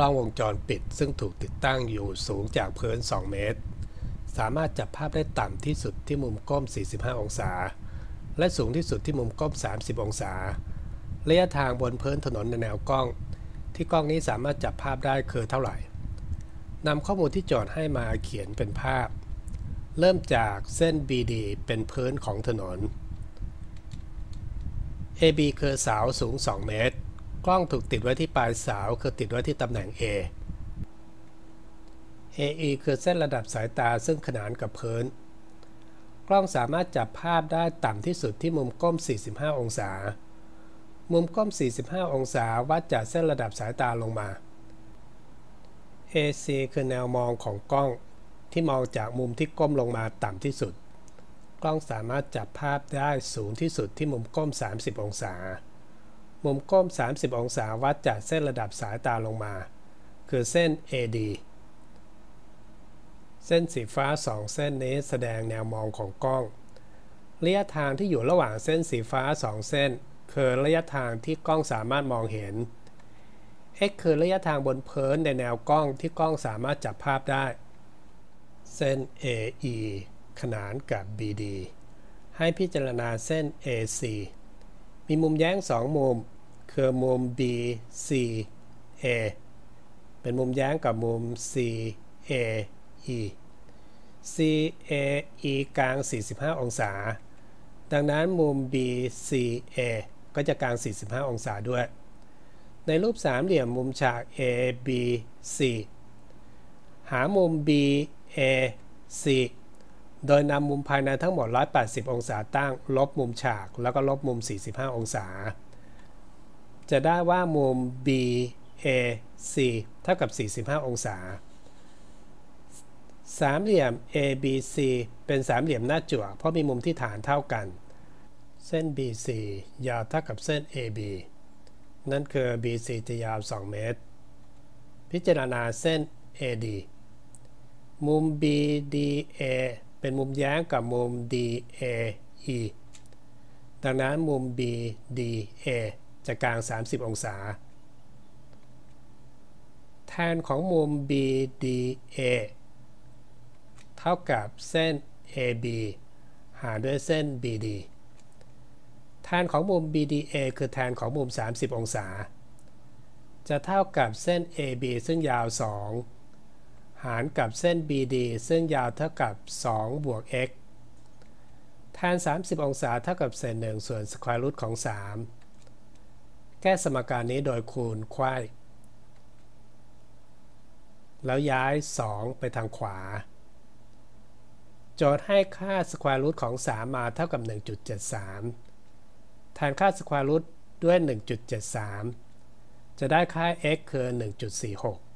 กล้องวงจรปิด ซึ่งถูกติดตั้งอยู่สูงจากพื้น 2 เมตร สามารถจับภาพได้ต่ำที่สุดที่มุมก้ม 45 องศา และสูงที่สุดที่มุมก้ม 30 องศา ระยะทางบนพื้นถนนในแนวกล้อง ที่กล้องนี้สามารถจับภาพได้คือเท่าไหร่นำข้อมูลที่โจทย์ให้มาเขียนเป็นภาพ เริ่มจากเส้น BD เป็นพื้นของถนน AB คือเสาสูง 2 เมตร กล้องถูกติดไว้ที่ปลายเสาคือติดไว้ที่ตำแหน่ง A AE คือเส้นระดับสายตาซึ่งขนานกับพื้น กล้องสามารถจับภาพได้ต่ำที่สุดที่มุมก้ม 45 องศา มุมก้ม 45 องศาวัดจากเส้นระดับสายตาลงมา AC คือแนวมองของกล้องที่มองจากมุมที่ก้มลงมาต่ำที่สุด กล้องสามารถจับภาพได้สูงที่สุดที่มุมก้ม 30 องศา มุมก้ม 30 องศาวัดจากเส้นระดับสายตาลงมา คือเส้น AD เส้นสีฟ้า 2 เส้นนี้แสดงแนวมองของกล้อง ระยะทางที่อยู่ระหว่างเส้นสีฟ้า 2 เส้น คือระยะทางที่กล้องสามารถมองเห็น x คือระยะทางบนเพื้นในแนวกล้องที่กล้องสามารถจับภาพได้ เส้น AE ขนานกับ BD ให้พิจารณาเส้น AC มีมุมแย้ง 2 มุม คือมุม BCA เป็นมุมแย้งกับมุม CAE CAE กลาง 45 องศา ดังนั้นมุม BCA ก็จะกลาง 45 องศาด้วย ในรูปสามเหลี่ยมมุมฉาก ABC หามุม BAC โดยนำมุมภายในทั้งหมด 180 องศาตั้ง ลบมุมฉาก แล้วก็ลบมุม 45 องศา จะได้ว่ามุม BAC เท่ากับ 45 องศา สามเหลี่ยม ABC เป็นสามเหลี่ยมหน้าจั่ว เพราะมีมุมที่ฐานเท่ากัน เส้น BC ยาวเท่ากับเส้น AB นั่นคือ BC จะยาว 2 เมตร พิจารณาเส้น AD มุม BDA เป็นมุมแย้งกับมุม DAE ดังนั้นมุม BDA จะกลาง 30 องศา แทนของมุม BDA เท่ากับเส้น AB หารด้วยเส้น BD แทนของมุม BDA คือแทนของมุม 30 องศา จะเท่ากับเส้น AB ซึ่งยาว 2 หารกับเส้น BD ซึ่งยาวเท่ากับ 2 บวก x แทน 30 องศาเท่ากับเศษ1ส่วนสแควร์รูทของ 3 แก้สมการนี้โดยคูณควายแล้วย้าย 2 ไปทางขวา โจทย์ให้ค่าสแควร์รูทของ 3 มาเท่ากับ 1.73 แทนค่าสแควร์รูทด้วย 1.73 จะได้ค่า x คือ 1.46